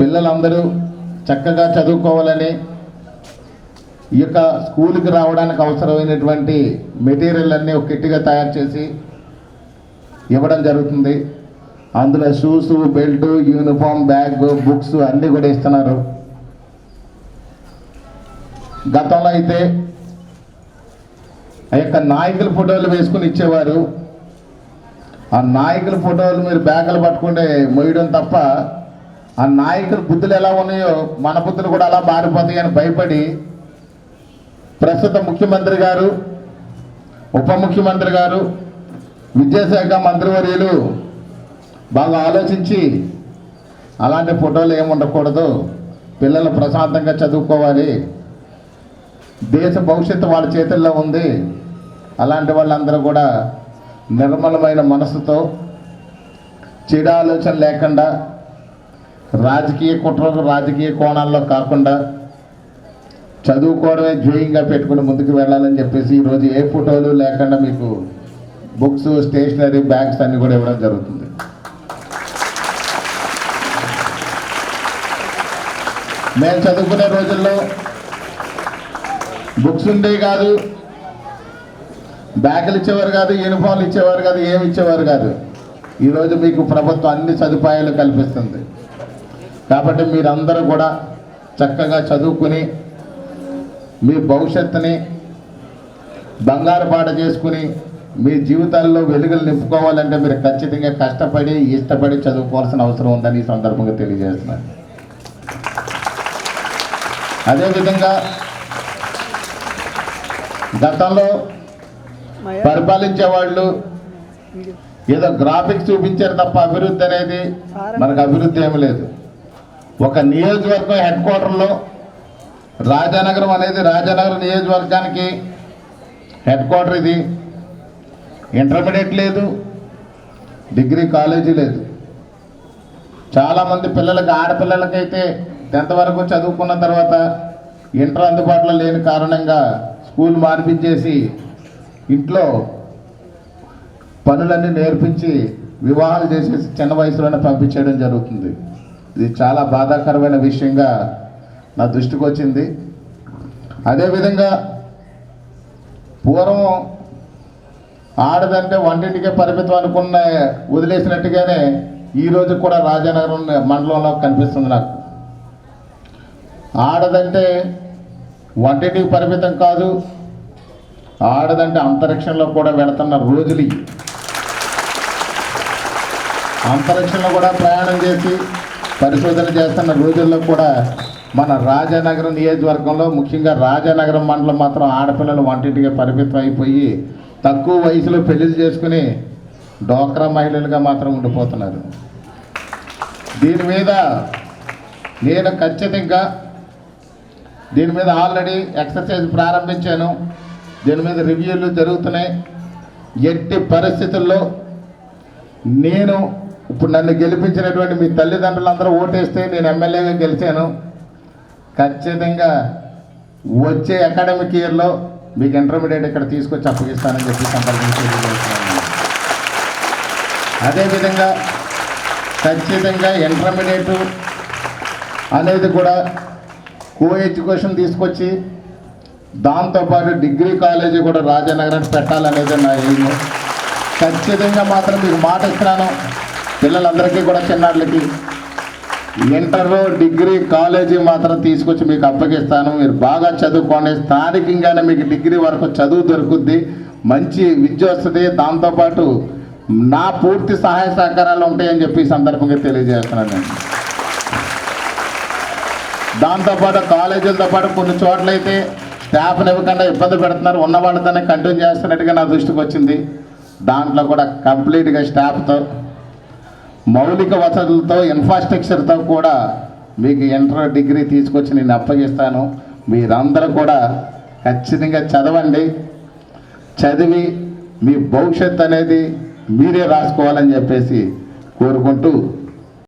పిల్లలందరూ చక్కగా చదువుకోవాలని ఈ యొక్క స్కూల్కి రావడానికి అవసరమైనటువంటి మెటీరియల్ అన్నీ ఒక కిట్గా తయారు చేసి ఇవ్వడం జరుగుతుంది. అందులో shoes belt uniform bag books అన్నీ కూడా ఇస్తున్నారు. గతంలో అయితే ఆ యొక్క నాయకుల ఫోటోలు వేసుకుని ఇచ్చేవారు. ఆ నాయకుల ఫోటోలు మీరు బ్యాగులు పట్టుకుంటే మొయ్యడం తప్ప ఆ నాయకుల బుద్ధులు ఎలా ఉన్నాయో మన బుద్ధులు కూడా అలా మారిపోతాయి అని భయపడి ప్రస్తుత ముఖ్యమంత్రి గారు ఉప ముఖ్యమంత్రి గారు విద్యాశాఖ మంత్రివర్యులు బాగా ఆలోచించి అలాంటి ఫోటోలు ఏమి ఉండకూడదు. పిల్లలు ప్రశాంతంగా చదువుకోవాలి. దేశ భవిష్యత్తు వాళ్ళ చేతుల్లో ఉంది. అలాంటి వాళ్ళందరూ కూడా నిర్మలమైన మనసుతో చెడు ఆలోచన లేకుండా రాజకీయ కుట్రలు రాజకీయ కోణాల్లో కాకుండా చదువుకోవడమే ధ్యేయంగా పెట్టుకుని ముందుకు వెళ్ళాలని చెప్పేసి ఈరోజు ఏ ఫోటోలు లేకుండా మీకు బుక్స్ స్టేషనరీ బ్యాగ్స్ అన్నీ కూడా ఇవ్వడం జరుగుతుంది. మేము చదువుకునే రోజుల్లో బుక్స్ ఉండే కాదు బ్యాగులు ఇచ్చేవారు కాదు యూనిఫామ్లు ఇచ్చేవారు కాదు ఏమి ఇచ్చేవారు కాదు. ఈరోజు మీకు ప్రభుత్వం అన్ని సదుపాయాలు కల్పిస్తుంది. కాబట్టి మీరందరూ కూడా చక్కగా చదువుకుని మీ భవిష్యత్తుని బంగారు పాట చేసుకుని మీ జీవితాల్లో వెలుగులు నింపుకోవాలంటే మీరు ఖచ్చితంగా కష్టపడి ఇష్టపడి చదువుకోవాల్సిన అవసరం ఉందని ఈ సందర్భంగా తెలియజేస్తున్నాను. అదేవిధంగా గతంలో పరిపాలించే వాళ్ళు ఏదో గ్రాఫిక్స్ చూపించారు తప్ప అభివృద్ధి అనేది మనకు అభివృద్ధి ఏమి లేదు. ఒక నియోజకవర్గం హెడ్ క్వార్టర్లో రాజానగరం అనేది రాజానగరం నియోజకవర్గానికి హెడ్ క్వార్టర్ ఇది. ఇంటర్మీడియట్ లేదు డిగ్రీ కాలేజీ లేదు. చాలామంది పిల్లలకి ఆడపిల్లలకైతే టెన్త్ వరకు చదువుకున్న తర్వాత ఇంటర్ అందుబాటులో లేని కారణంగా స్కూల్ మార్పించేసి ఇంట్లో పనులన్నీ నేర్పించి వివాహాలు చేసేసి చిన్న వయసులోనే పంపించేయడం జరుగుతుంది. ఇది చాలా బాధాకరమైన విషయంగా నా దృష్టికి వచ్చింది. అదేవిధంగా పూర్వం ఆడదంటే వంటింటికే పరిమితం అనుకున్న వదిలేసినట్టుగానే ఈరోజు కూడా రాజానగరం మండలంలో కనిపిస్తుంది నాకు. ఆడదంటే వంటింటికి పరిమితం కాదు ఆడదంటే అంతరిక్షంలో కూడా వెళుతున్న రోజులు అంతరిక్షంలో కూడా ప్రయాణం చేసి పరిశోధన చేస్తున్న రోజుల్లో కూడా మన రాజానగరం నియోజకవర్గంలో ముఖ్యంగా రాజానగరం మండలం మాత్రం ఆడపిల్లలు వంటింటికి పరిమితం అయిపోయి తక్కువ వయసులో పెళ్ళిళ్ళు చేసుకుని డోక్రా మహిళలుగా మాత్రం ఉండిపోతున్నారు. దీని మీద నేను ఖచ్చితంగా దీని మీద ఆల్రెడీ ఎక్సర్సైజ్ ప్రారంభించాను. దీని మీద రివ్యూలు జరుగుతున్నాయి. ఎట్టి పరిస్థితుల్లో నేను ఇప్పుడు నన్ను గెలిపించినటువంటి మీ తల్లిదండ్రులందరూ ఓటేస్తే నేను ఎమ్మెల్యేగా గెలిచాను. ఖచ్చితంగా వచ్చే అకాడమిక్ ఇయర్లో మీకు ఇంటర్మీడియట్ ఇక్కడ తీసుకొచ్చి అప్పగిస్తానని చెప్పి సంపర్కించి అదేవిధంగా ఖచ్చితంగా ఇంటర్మీడియట్ అనేది కూడా కో ఎడ్యుకేషన్ తీసుకొచ్చి దాంతోపాటు డిగ్రీ కాలేజీ కూడా రాజానగరానికి పెట్టాలనేది నా ఎయిమ్ ఖచ్చితంగా మాత్రం మీకు మాట ఇస్తున్నాను. పిల్లలందరికీ కూడా చిన్నాళ్ళకి ఇంటర్ డిగ్రీ కాలేజీ మాత్రం తీసుకొచ్చి మీకు అప్పగిస్తాను. మీరు బాగా చదువుకోండి. స్థానికంగానే మీకు డిగ్రీ వరకు చదువు దొరుకుద్ది. మంచి విద్య వస్తుంది. దాంతోపాటు నా పూర్తి సహాయ సహకారాలు ఉంటాయని చెప్పి సందర్భంగా తెలియజేస్తున్నాను నేను. దాంతోపాటు కాలేజీలతో పాటు కొన్ని చోట్లయితే స్టాఫ్ని ఇవ్వకుండా ఇబ్బంది పెడుతున్నారు. ఉన్న వాళ్ళతోనే కంటిన్యూ చేస్తున్నట్టుగా నా దృష్టికి వచ్చింది. దాంట్లో కూడా కంప్లీట్గా స్టాఫ్తో మౌలిక వసతులతో ఇన్ఫ్రాస్ట్రక్చర్తో కూడా మీకు ఇంటర్ డిగ్రీ తీసుకొచ్చి నేను అప్పగిస్తాను మీరందరూ కూడా ఖచ్చితంగా చదవండి. చదివి మీ భవిష్యత్ అనేది మీరే రాసుకోవాలని చెప్పేసి కోరుకుంటూ